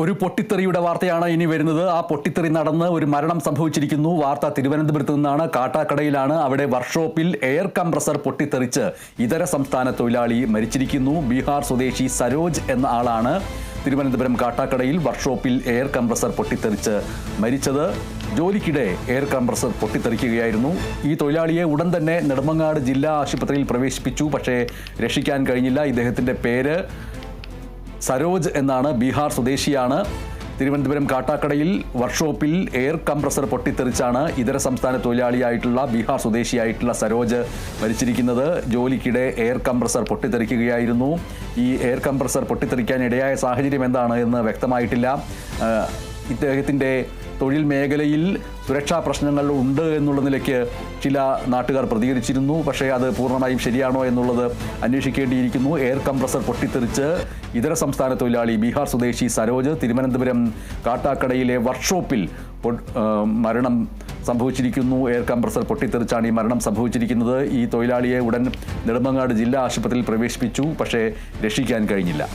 ഒരു പൊട്ടിത്തെറിയുടെ വാർത്തയാണ് ഇനി വരുന്നത്. ആ പൊട്ടിത്തെറി നടന്ന് ഒരു മരണം സംഭവിച്ചിരിക്കുന്നു. വാർത്ത തിരുവനന്തപുരത്ത് നിന്നാണ്. കാട്ടാക്കടയിലാണ്. അവിടെ വർക്ക്ഷോപ്പിൽ എയർ കംപ്രസർ പൊട്ടിത്തെറിച്ച് ഇതര സംസ്ഥാന തൊഴിലാളി മരിച്ചിരിക്കുന്നു. ബീഹാർ സ്വദേശി സരോജ് എന്ന ആളാണ് തിരുവനന്തപുരം കാട്ടാക്കടയിൽ വർക്ക്ഷോപ്പിൽ എയർ കംപ്രസർ പൊട്ടിത്തെറിച്ച് മരിച്ചത്. ജോലിക്കിടെ എയർ കംപ്രസർ പൊട്ടിത്തെറിക്കുകയായിരുന്നു. ഈ തൊഴിലാളിയെ ഉടൻ തന്നെ നെടുമങ്ങാട് ജില്ലാ ആശുപത്രിയിൽ പ്രവേശിപ്പിച്ചു. പക്ഷേ രക്ഷിക്കാൻ കഴിഞ്ഞില്ല. ഇദ്ദേഹത്തിന്റെ പേര് സരോജ് എന്നാണ് ബീഹാർ സ്വദേശിയാണ്. തിരുവനന്തപുരം കാട്ടാക്കടയിൽ വർക്ക്ഷോപ്പിൽ എയർ കംപ്രസർ പൊട്ടിത്തെറിച്ചാണ് ഇതര സംസ്ഥാന തൊഴിലാളിയായിട്ടുള്ള ബീഹാർ സ്വദേശിയായിട്ടുള്ള സരോജ് മരിച്ചിരിക്കുന്നത്. ജോലിക്കിടെ എയർ കംപ്രസർ പൊട്ടിത്തെറിക്കുകയായിരുന്നു. ഈ എയർ കംപ്രസർ പൊട്ടിത്തെറിക്കാൻ ഇടയായ സാഹചര്യം എന്താണ് എന്ന് വ്യക്തമായിട്ടില്ല. ഇദ്ദേഹത്തിന്റെ തൊഴിൽ മേഖലയിൽ സുരക്ഷാ പ്രശ്നങ്ങൾ ഉണ്ട് എന്നുള്ള നിലയ്ക്ക് ചില നാട്ടുകാർ പ്രതികരിച്ചിരുന്നു. പക്ഷേ അത് പൂർണമായും ശരിയാണോ എന്നുള്ളത് അന്വേഷിക്കേണ്ടിയിരിക്കുന്നു. എയർ കംപ്രസർ പൊട്ടിത്തെറിച്ച് ഇതര സംസ്ഥാന തൊഴിലാളി ബീഹാർ സ്വദേശി സരോജ് തിരുവനന്തപുരം കാട്ടാക്കടയിലെ വർക്ക്ഷോപ്പിൽ മരണം സംഭവിച്ചിരിക്കുന്നു. എയർ കംപ്രസർ പൊട്ടിത്തെറിച്ചാണ് ഈ മരണം സംഭവിച്ചിരിക്കുന്നത്. ഈ തൊഴിലാളിയെ ഉടൻ നെടുമങ്ങാട് ജില്ലാ ആശുപത്രിയിൽ പ്രവേശിപ്പിച്ചു. പക്ഷേ രക്ഷിക്കാൻ കഴിഞ്ഞില്ല.